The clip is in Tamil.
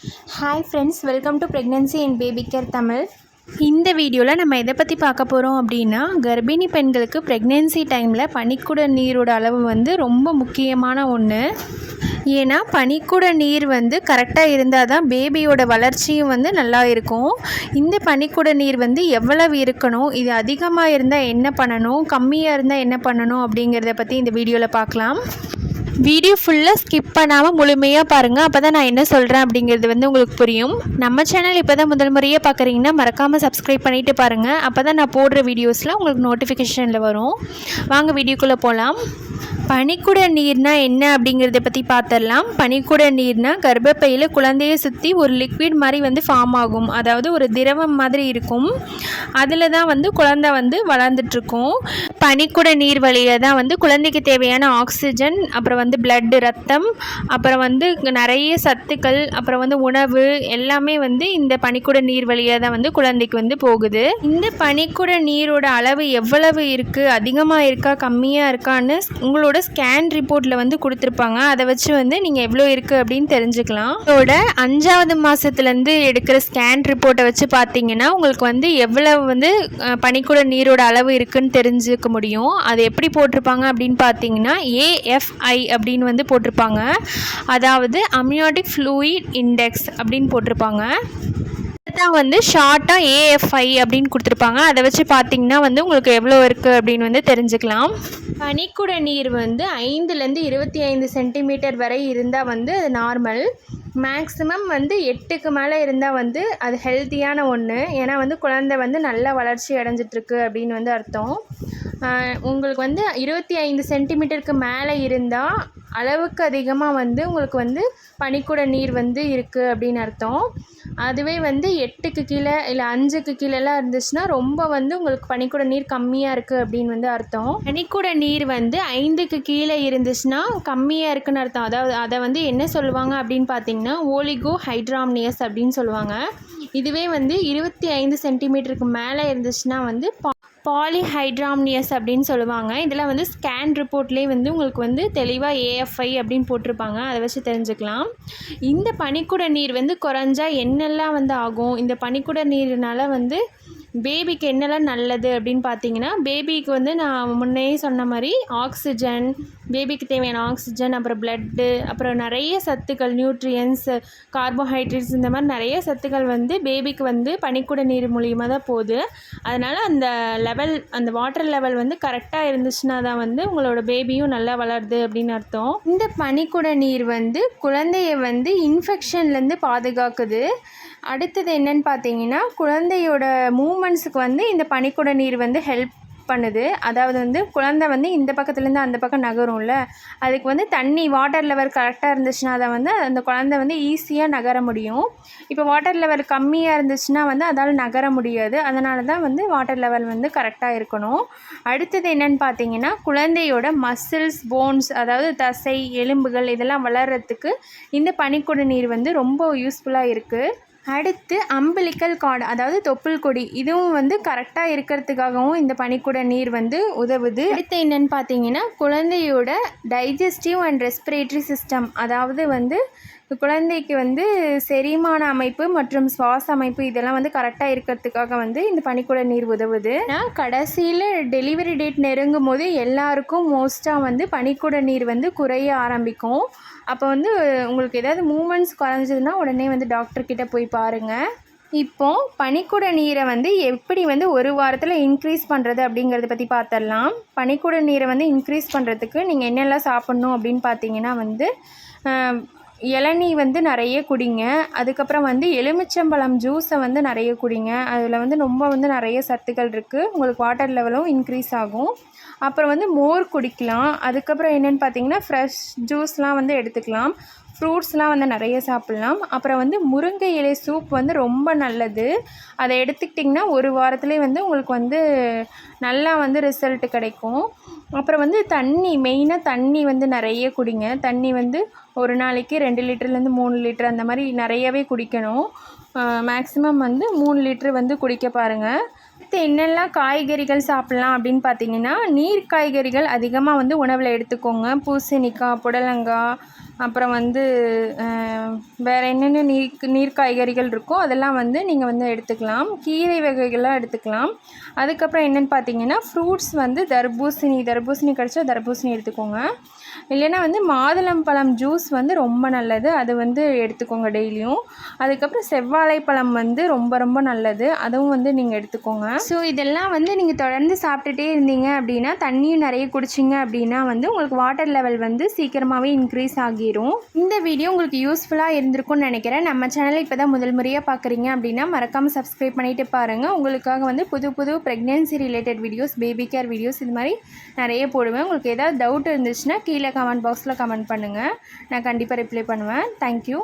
Hi friends welcome to pregnancy and baby care Tamil இந்த வீடியோவில் நம்ம எதை பற்றி பார்க்க போகிறோம் அப்படின்னா கர்ப்பிணி பெண்களுக்கு ப்ரெக்னென்சி டைமில் பனிக்குட நீரோட அளவு வந்து ரொம்ப முக்கியமான ஒன்று ஏன்னா பனிக்குட நீர் வந்து கரெக்டாக இருந்தால் தான் பேபியோட வளர்ச்சியும் வந்து நல்லா இருக்கும். இந்த பனிக்குட நீர் வந்து எவ்வளவு இருக்கணும் இது அதிகமாக இருந்தால் என்ன பண்ணணும் கம்மியாக இருந்தால் என்ன பண்ணணும் அப்படிங்கிறத பற்றி இந்த வீடியோவில் பார்க்கலாம். வீடியோ ஃபுல்லாக ஸ்கிப் பண்ணாமல் முழுமையாக பாருங்கள் அப்போ தான் நான் என்ன சொல்கிறேன் அப்படிங்கிறது வந்து உங்களுக்கு புரியும். நம்ம சேனல் இப்போ தான் முதல் முறையாக பார்க்குறீங்கன்னா மறக்காமல் சப்ஸ்கிரைப் பண்ணிவிட்டு பாருங்கள் அப்போ தான் நான் போடுற வீடியோஸ்லாம் உங்களுக்கு நோட்டிஃபிகேஷனில் வரும். வாங்க வீடியோக்குள்ளே போகலாம் பனிக்குட நீர்னா என்ன அப்படிங்கிறத பற்றி பார்த்துடலாம் பனிக்குட நீர்னா கர்ப்பப்பையில் குழந்தையை சுற்றி ஒரு லிக்விட் மாதிரி வந்து ஃபார்ம் ஆகும். அதாவது ஒரு திரவம் மாதிரி இருக்கும். அதில் தான் வந்து குழந்தை வந்து வளர்ந்துட்டுருக்கும் பனிக்குட நீர் வழியில் தான் வந்து குழந்தைக்கு தேவையான ஆக்சிஜன் அப்புறம் வந்து பிளட் ரத்தம் அப்புறம் வந்து நிறைய சத்துக்கள் அப்புறம் வந்து உணவு எல்லாமே வந்து இந்த பனிக்குட நீர் வழியாக தான் வந்து குழந்தைக்கு வந்து போகுது. இந்த பனிக்குட நீரோட அளவு எவ்வளவு இருக்குது அதிகமாக இருக்கா? கம்மியாக இருக்கான்னு உங்களோட ஸ்கேன் ரிப்போர்ட்டில் வந்து கொடுத்துருப்பாங்க. அதை வச்சு வந்து நீங்கள் எவ்வளோ இருக்குது அப்படின்னு தெரிஞ்சுக்கலாம். இதோட அஞ்சாவது மாதத்துலேருந்து எடுக்கிற ஸ்கேன் ரிப்போர்ட்டை வச்சு பார்த்தீங்கன்னா உங்களுக்கு வந்து எவ்வளவு வந்து பனிக்கூட பனிக்குட நீரோட அளவு இருக்குன்னு தெரிஞ்சுக்க முடியும். அது எப்படி போட்டிருப்பாங்க அப்படின்னு பார்த்தீங்கன்னா ஏஎஃப்ஐ அப்படின்னு வந்து போட்டிருப்பாங்க. அதாவது அம்னியாட்டிக் ஃப்ளூயிட் இண்டெக்ஸ் அப்படின்னு போட்டிருப்பாங்க. தான் வந்து ஷார்ட்டாக ஏஎஃப்ஐ அப்படின்னு கொடுத்துருப்பாங்க. அதை வச்சு பார்த்தீங்கன்னா வந்து உங்களுக்கு எவ்வளோ இருக்குது அப்படின்னு வந்து தெரிஞ்சுக்கலாம். பனிக்குட நீர் வந்து ஐந்துலேருந்து இருபத்தி ஐந்து சென்டிமீட்டர் வரை இருந்தால் வந்து அது நார்மல் மேக்ஸிமம் வந்து எட்டுக்கு மேலே இருந்தால் வந்து அது ஹெல்த்தியான ஒன்று ஏன்னா வந்து குழந்தை வந்து நல்லா வளர்ச்சி அடைஞ்சிட்ருக்கு அப்படின்னு வந்து அர்த்தம். உங்களுக்கு வந்து இருபத்தி ஐந்து சென்டிமீட்டருக்கு மேலே இருந்தால் அளவுக்கு அதிகமாக வந்து உங்களுக்கு வந்து பனிக்கூட நீர் வந்து இருக்குது அப்படின்னு அர்த்தம். அதுவே வந்து எட்டுக்கு கீழே இல்லை அஞ்சுக்கு கீழேலாம் இருந்துச்சுன்னா ரொம்ப வந்து உங்களுக்கு பனிக்கூட நீர் கம்மியாக இருக்குது அப்படின்னு வந்து அர்த்தம். பனிக்கூட நீர் வந்து ஐந்துக்கு கீழே இருந்துச்சுன்னா கம்மியாக இருக்குன்னு அர்த்தம். அதாவது அதை வந்து என்ன சொல்லுவாங்க அப்படின்னு பார்த்தீங்கன்னா ஓலிகோ ஹைட்ராம்னியஸ் அப்படின்னு சொல்லுவாங்க. இதுவே வந்து இருபத்தி ஐந்து சென்டிமீட்டருக்கு மேலே இருந்துச்சுன்னா வந்து பா பாலிஹைட்ராம்னியஸ் அப்படின்னு சொல்லுவாங்க. இதில் வந்து ஸ்கேன் ரிப்போர்ட்லேயே வந்து உங்களுக்கு வந்து தெளிவாக ஏஎஃப்ஐ அப்படின்னு போட்டிருப்பாங்க. அதை வச்சு தெரிஞ்சுக்கலாம். இந்த பனிக்குட நீர் வந்து குறைஞ்சா என்னெல்லாம் வந்து ஆகும்? இந்த பனிக்குட நீர்னால் வந்து பேபிக்கு என்னெல்லாம் நல்லது அப்படின்னு பார்த்தீங்கன்னா பேபிக்கு வந்து நான் முன்னே சொன்ன மாதிரி ஆக்சிஜன் பேபிக்கு தேவையான ஆக்சிஜன் அப்புறம் பிளட்டு அப்புறம் நிறைய சத்துக்கள் நியூட்ரியன்ஸ் கார்போஹைட்ரேட்ஸ் இந்த மாதிரி நிறைய சத்துக்கள் வந்து பேபிக்கு வந்து பனிக்கூட நீர் மூலியமாக தான் போகுது. அதனால் அந்த லெவல் அந்த வாட்டர் லெவல் வந்து கரெக்டாக இருந்துச்சுன்னா தான் வந்து உங்களோட பேபியும் நல்லா வளருது அப்படின்னு அர்த்தம். இந்த பனிக்குட நீர் வந்து குழந்தைய வந்து இன்ஃபெக்ஷன்லேருந்து பாதுகாக்குது. அடுத்தது என்னன்னு பார்த்தீங்கன்னா குழந்தையோட மூமெண்ட்ஸுக்கு வந்து இந்த பனிக்குட நீர் வந்து ஹெல்ப் பண்ணுது. அதாவது வந்து குழந்தை வந்து இந்த பக்கத்துலேருந்து அந்த பக்கம் நகரும்ல. அதுக்கு வந்து தண்ணி வாட்டர் லெவல் கரெக்டாக இருந்துச்சுன்னா அதை வந்து அந்த குழந்தை வந்து ஈஸியாக நகர முடியும். இப்போ வாட்டர் லெவல் கம்மியாக இருந்துச்சுன்னா வந்து அதால் நகர முடியாது. அதனால தான் வந்து வாட்டர் லெவல் வந்து கரெக்டாக இருக்கணும். அடுத்தது என்னன்னு பார்த்தீங்கன்னா குழந்தையோட மசில்ஸ் போன்ஸ் அதாவது தசை எலும்புகள் இதெல்லாம் வளர்கிறதுக்கு இந்த பனிக்குட நீர் வந்து ரொம்ப யூஸ்ஃபுல்லாக இருக்குது அடுத்து அம்பிளிக்கல் கார்டு அதாவது தொப்புள் கொடி. இதுவும் வந்து கரெக்டாக இருக்கிறதுக்காகவும் இந்த பனிக்குட நீர் வந்து உதவுது. அடுத்து என்னென்னு பார்த்தீங்கன்னா குழந்தையோட டைஜஸ்டிவ் அண்ட் ரெஸ்பிரேட்டரி சிஸ்டம் அதாவது வந்து குழந்தைக்கு வந்து செரிமான அமைப்பு மற்றும் சுவாச அமைப்பு இதெல்லாம் வந்து கரெக்டாக இருக்கிறதுக்காக வந்து இந்த பனிக்குட நீர் உதவுது. நான் கடைசியில் டெலிவரி டேட் நெருங்கும் போது எல்லாருக்கும் மோஸ்ட்டாக வந்து பனிக்குட நீர் வந்து குறைய ஆரம்பிக்கும். அப்போ வந்து உங்களுக்கு ஏதாவது மூமெண்ட்ஸ் குறைஞ்சதுன்னா உடனே வந்து டாக்டர் கிட்ட போய் பாருங்கள் இப்போ பனிக்குட நீரை வந்து எப்படி வந்து ஒரு வாரத்தில் இன்க்ரீஸ் பண்ணுறது அப்படிங்கிறத பற்றி பார்த்துடலாம் பனிக்குட நீரை வந்து இன்க்ரீஸ் பண்ணுறதுக்கு நீங்கள் என்னெல்லாம் சாப்பிட்ணும் அப்படின்னு பார்த்தீங்கன்னா வந்து இளநீ வந்து நிறைய குடிங்க. அதுக்கப்புறம் வந்து எலுமிச்சம்பழம் ஜூஸை வந்து நிறைய குடிங்க. அதில் வந்து ரொம்ப வந்து நிறைய சத்துக்கள் இருக்குது உங்களுக்கு வாட்டர் லெவலும் இன்க்ரீஸ் ஆகும். அப்புறம் வந்து மோர் குடிக்கலாம். அதுக்கப்புறம் என்னென்னு பார்த்தீங்கன்னா ஃப்ரெஷ் ஜூஸ்லாம் வந்து எடுத்துக்கலாம். ஃப்ரூட்ஸ்லாம் வந்து நிறைய சாப்பிட்லாம். அப்புறம் வந்து முருங்கை இலை சூப் வந்து ரொம்ப நல்லது. அதை எடுத்துக்கிட்டிங்கன்னா ஒரு வாரத்துலேயே வந்து உங்களுக்கு வந்து நல்லா வந்து ரிசல்ட் கிடைக்கும். அப்புறம் வந்து தண்ணி மெயினாக தண்ணி வந்து நிறைய குடிங்க. தண்ணி வந்து ஒரு நாளைக்கு ரெண்டு லிட்டர்லேருந்து மூணு லிட்டர் அந்த மாதிரி நிறையவே குடிக்கணும். மேக்ஸிமம் வந்து மூணு லிட்ரு வந்து குடிக்க பாருங்கள் அடுத்து என்னெல்லாம் காய்கறிகள் சாப்பிட்லாம் அப்படின்னு பார்த்தீங்கன்னா நீர் காய்கறிகள் அதிகமாக வந்து உணவில் எடுத்துக்கோங்க. பூசணிக்காய் புடலங்காய் அப்புறம் வந்து வேறு என்னென்ன நீர் நீர் காய்கறிகள் இருக்கோ அதெல்லாம் வந்து நீங்கள் வந்து எடுத்துக்கலாம். கீரை வகைகளாக எடுத்துக்கலாம். அதுக்கப்புறம் என்னென்னு பார்த்தீங்கன்னா ஃப்ரூட்ஸ் வந்து தர்பூசணி தர்பூசணி கிடச்சா தர்பூசணி எடுத்துக்கோங்க. இல்லைன்னா வந்து மாதுளம்பழம் ஜூஸ் வந்து ரொம்ப நல்லது. அது வந்து எடுத்துக்கோங்க டெய்லியும். அதுக்கப்புறம் செவ்வாழைப்பழம் வந்து ரொம்ப ரொம்ப நல்லது. அதுவும் வந்து நீங்கள் எடுத்துக்கோங்க. ஸோ இதெல்லாம் வந்து நீங்கள் தொடர்ந்து சாப்பிட்டுட்டே இருந்தீங்க அப்படின்னா தண்ணியும் நிறைய குடிச்சிங்க அப்படின்னா வந்து உங்களுக்கு வாட்டர் லெவல் வந்து சீக்கிரமாகவே இன்க்ரீஸ் ஆகி ஆகிரும் இந்த வீடியோ உங்களுக்கு யூஸ்ஃபுல்லாக இருந்திருக்கும்னு நினைக்கிறேன். நம்ம சேனலை இப்போ தான் முதல் முறையாக பார்க்குறீங்க அப்படின்னா மறக்காமல் சப்ஸ்கிரைப் பண்ணிட்டு பாருங்கள் உங்களுக்காக வந்து புது புது pregnancy related videos baby care videos இது மாதிரி நிறைய போடுவேன். உங்களுக்கு ஏதாவது டவுட் இருந்துச்சுன்னா கீழே கமெண்ட் பாக்ஸில் கமெண்ட் பண்ணுங்கள் நான் கண்டிப்பாக ரிப்ளை பண்ணுவேன். தேங்க்யூ